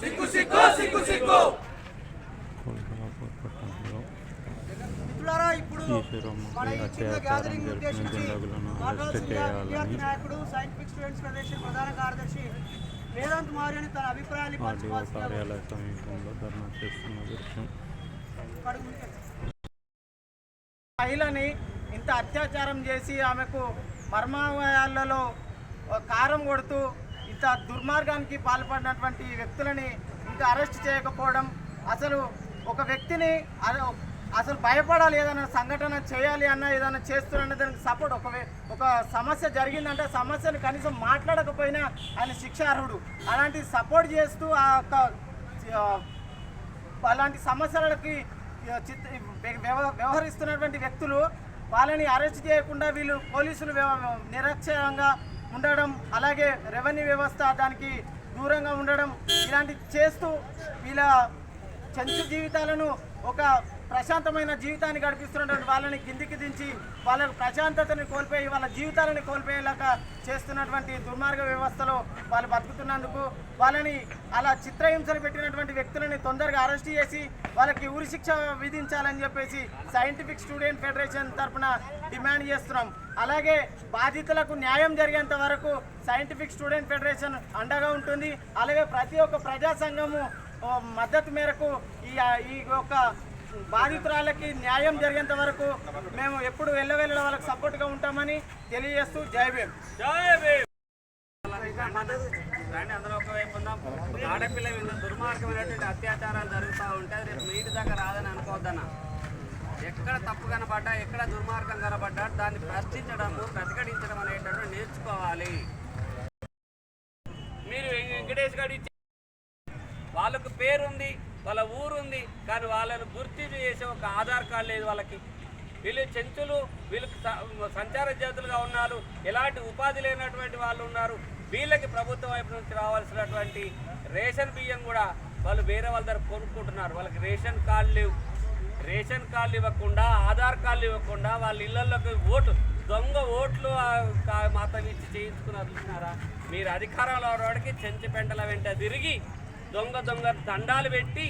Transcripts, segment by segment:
సిగ్గు సిగ్గు సిగ్గు సిగ్గు కొల్హాపూర్ పట్టణంలో మిత్రులారా ఇప్పుడు మన గ్యాదరింగ్ ఉద్దేశించి విద్యార్థి నాయకుడు సైంటిఫిక్ స్టూడెంట్స్ ఫెడరేషన్ ప్రధాన కార్యదర్శి వేదాంత్ మారియని తన అభిప్రాయాన్ని ఆర్డీఓ పంచుకోవాల్సిన కార్యాలయ సమీపంలో ధర్నా చేస్తున్న దృశ్యం. మహిళని ఇంత అత్యాచారం చేసి ఆమెకు మర్మాలయాలలో కారం కొడుతూ ఇంత దుర్మార్గానికి పాల్పడినటువంటి వ్యక్తులని ఇంకా అరెస్ట్ చేయకపోవడం అసలు ఒక వ్యక్తిని అసలు భయపడాలి ఏదైనా సంఘటన చేయాలి అన్న ఏదైనా చేస్తున్న దానికి సపోర్ట్ ఒక ఒక సమస్య జరిగిందంటే సమస్యను కనీసం మాట్లాడకపోయినా ఆయన శిక్షార్హుడు. అలాంటి సపోర్ట్ చేస్తూ ఆ యొక్క అలాంటి సమస్యలకి వ్యవహరిస్తున్నటువంటి వ్యక్తులు వాళ్ళని అరెస్ట్ చేయకుండా వీళ్ళు పోలీసులు వ్యవ- నిరక్షరంగా ఉండడం అలాగే రెవెన్యూ వ్యవస్థ దానికి దూరంగా ఉండడం ఇలాంటి చేస్తూ వీళ్ళ చెంచు జీవితాలను ఒక ప్రశాంతమైన జీవితాన్ని గడిపిస్తున్నటువంటి వాళ్ళని కిందికి దించి వాళ్ళ ప్రశాంతతని కోల్పోయి వాళ్ళ జీవితాలను కోల్పోయేలాగా చేస్తున్నటువంటి దుర్మార్గ వ్యవస్థలో వాళ్ళు బతుకుతున్నందుకు వాళ్ళని అలా చిత్రహింసలు పెట్టినటువంటి వ్యక్తులని తొందరగా అరెస్ట్ చేసి వాళ్ళకి ఉరి శిక్ష విధించాలని చెప్పేసి సైంటిఫిక్ స్టూడెంట్ ఫెడరేషన్ తరఫున డిమాండ్ చేస్తున్నాం. అలాగే బాధితులకు న్యాయం జరిగేంత వరకు సైంటిఫిక్ స్టూడెంట్ ఫెడరేషన్ అండగా ఉంటుంది. అలాగే ప్రతి ఒక్క ప్రజా సంఘము మద్దతు మేరకు ఈ ఈ యొక్క బాధితురాలకి న్యాయం జరిగేంత వరకు మేము ఎప్పుడు వెళ్ళవెళ్ళ వాళ్ళకి సపోర్ట్గా ఉంటామని తెలియజేస్తూ జై భీమ్. రండి అందరూ ఒకవైపు ఉందాం. ఆడపిల్ల మీద దుర్మార్గమైనటువంటి అత్యాచారాలు జరుగుతూ ఉంటే రేపు మీ దాకా రాదని అనుకోవద్దన్న. ఎక్కడ తప్పు కనబడ్డా ఎక్కడ దుర్మార్గం కనబడ్డా దాన్ని ప్రశ్నించడము ప్రతిఘటించడం అనేటటువంటి నేర్చుకోవాలి. మీరు వెంకటేష్ గారు వాళ్ళకు పేరుంది. వాళ్ళ ఊరుంది కానీ వాళ్ళను గుర్తింపు చేసే ఒక ఆధార్ కార్డు లేదు వాళ్ళకి. వీళ్ళు చెంచులు వీళ్ళకి సంచార జాతులుగా ఉన్నారు ఎలాంటి ఉపాధి లేనటువంటి వాళ్ళు ఉన్నారు. వీళ్ళకి ప్రభుత్వం వైపు నుంచి రావాల్సినటువంటి రేషన్ బియ్యం కూడా వాళ్ళు వేరే వాళ్ళ దగ్గర కొనుక్కుంటున్నారు. వాళ్ళకి రేషన్ కార్డు లేవు. రేషన్ కార్డులు ఇవ్వకుండా ఆధార్ కార్డులు ఇవ్వకుండా వాళ్ళ ఇళ్ళలోకి ఓటు దొంగ ఓట్లు మాత్రం ఇచ్చి చేయించుకున్నారు చూసినారా? మీరు అధికారంలో ఉన్నవాడికి చెంచి పెంటల వెంట తిరిగి దొంగ దొంగ దండాలు పెట్టి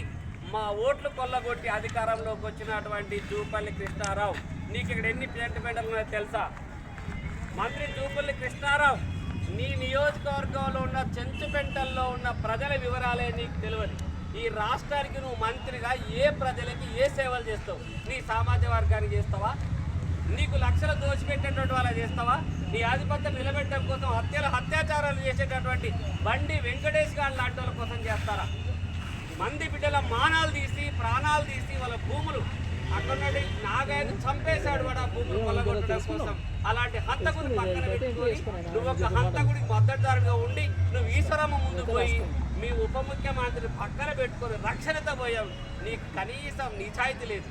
మా ఓట్లు కొల్లగొట్టి అధికారంలోకి వచ్చినటువంటి జూపల్లి కృష్ణారావు. నీకు ఇక్కడ ఎన్ని చెంటి పెంటలు ఉన్నాయో తెలుసా? మంత్రి జూపల్లి కృష్ణారావు నీ నియోజకవర్గంలో ఉన్న చెంచుపెంటల్లో ఉన్న ప్రజల వివరాలే నీకు తెలియదు. ఈ రాష్ట్రానికి నువ్వు మంత్రిగా ఏ ప్రజలకి ఏ సేవలు చేస్తావు? నీ సామాజిక వర్గానికి చేస్తావా? నీకు లక్షలు దోచిపెట్టేటువంటి వాళ్ళ చేస్తావా? నీ ఆధిపత్యం నిలబెట్టడం కోసం హత్యలు అత్యాచారాలు చేసేటటువంటి బండి వెంకటేష్ గారు లాంటి వాళ్ళ కోసం చేస్తారా? మంది బిడ్డల మానాలు తీసి ప్రాణాలు తీసి వాళ్ళ భూములు అక్కడ నుండి నాగాయను చంపేశాడు వాడు ఆ భూములు కొల్లగొట్టడం కోసం. అలాంటి హంతకుని పక్కన పెట్టుకొని నువ్వు ఒక హంతకుడికి మద్దతుదారుగా ఉండి నువ్వు ఈశ్వరమ్మ ముందుకు పోయి మీ ఉప ముఖ్యమంత్రి పక్కన పెట్టుకొని రక్షణతో పోయావు. నీకు కనీసం నిజాయితీ లేదు.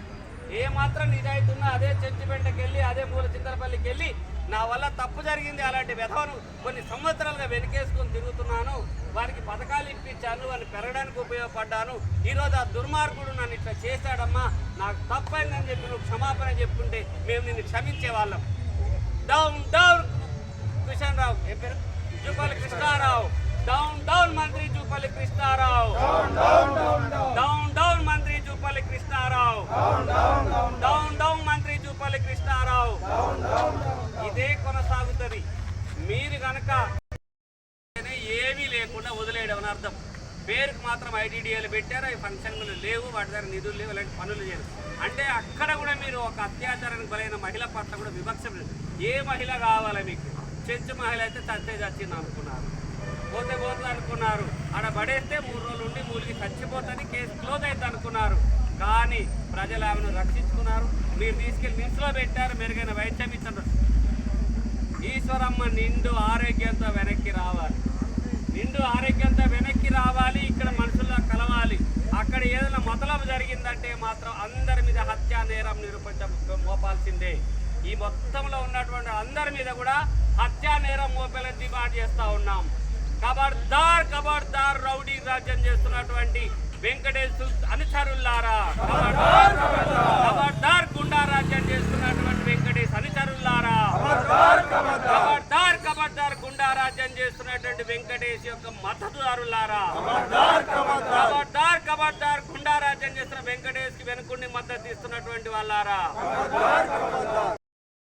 ఏ మాత్రం నిజాయితీ ఉన్నా అదే చర్చిపెంటకి వెళ్ళి అదే మూల చింతలపల్లికి వెళ్ళి నా వల్ల తప్పు జరిగింది అలాంటి విధవను కొన్ని సంవత్సరాలుగా వెనకేసుకొని తిరుగుతున్నాను. వారికి పథకాలు ఇప్పించాను వారిని పెరగడానికి ఉపయోగపడ్డాను. ఈరోజు ఆ దుర్మార్గుడు నన్ను ఇట్లా చేశాడమ్మా. నాకు తప్పైందని చెప్పి నువ్వు క్షమాపణ చెప్పుకుంటే మేము నిన్ను క్షమించే వాళ్ళం. Down down Kishan Rao. ఏ పేరు? జూపల్లి కృష్ణారావు. డౌన్ డౌన్ మంత్రి Jupalli Krishnarao. Down down down మంత్రి జూపల్లి కృష్ణారావు. ఇదే కొనసాగుతుంది. మీరు కనుక ఏమీ లేకుండా వదిలేయడం అని అర్థం. పేరుకు మాత్రం ఐటీడీఏలు పెట్టారు అవి ఫంక్షన్లు లేవు వాటి దగ్గర నిధులు లేవు ఇలాంటి పనులు చేయరు. అంటే అక్కడ కూడా మీరు ఒక అత్యాచారానికి బలైన మహిళ పట్ల కూడా వివక్ష ఏ మహిళ కావాలి మీకు? చెంచు మహిళ అయితే చచ్చే చచ్చింది అనుకున్నారు. పోతే పోతుంది అనుకున్నారు. ఆడ పడేస్తే మూడు రోజులు ఉండి మూలికి చచ్చిపోతుంది కేసు క్లోజ్ అవుతుంది అనుకున్నారు. కానీ ప్రజలు ఆమెను రక్షించుకున్నారు. మీరు తీసుకెళ్ళి నిమ్స్లో పెట్టారు మెరుగైన వైద్యం ఇచ్చారు. ఈశ్వరమ్మ నిండు ఆరోగ్యంతో వెనక్కి రావాలి. నిండు ఆరోగ్యంతో వెనక్కి రావాలి ఇక్కడ మనుషుల్లో కలవాలి. అక్కడ ఏదైనా మొదలపు జరిగిందంటే మాత్రం అందరి మీద హత్యా నేరం నిరూపించ మోపాల్సిందే. ఈ మొత్తంలో ఉన్నటువంటి అందరి మీద కూడా హత్యా నేరం మోపేలా డిమాండ్ చేస్తూ ఉన్నాం. కబర్దార్ కబర్దార్ రౌడీ రాజ్యం చేస్తున్నటువంటి వెంకటేశ్వర అనుచరులారా ఖబర్దార్ గుండా రాజ్యం చేస్తున్నటువంటి వెంకటేష్ అనుచరులారా ఖబర్దార్ ఖబర్దార్ గుండా రాజ్యం చేస్తున్నటువంటి వెంకటేశ్ యొక్క మద్దతుదారులారా ఖబర్దార్ ఖబర్దార్ గుండా చేస్తున్న వెంకటేష్కి వెనుకుండి మద్దతు ఇస్తున్నటువంటి వాళ్ళారా?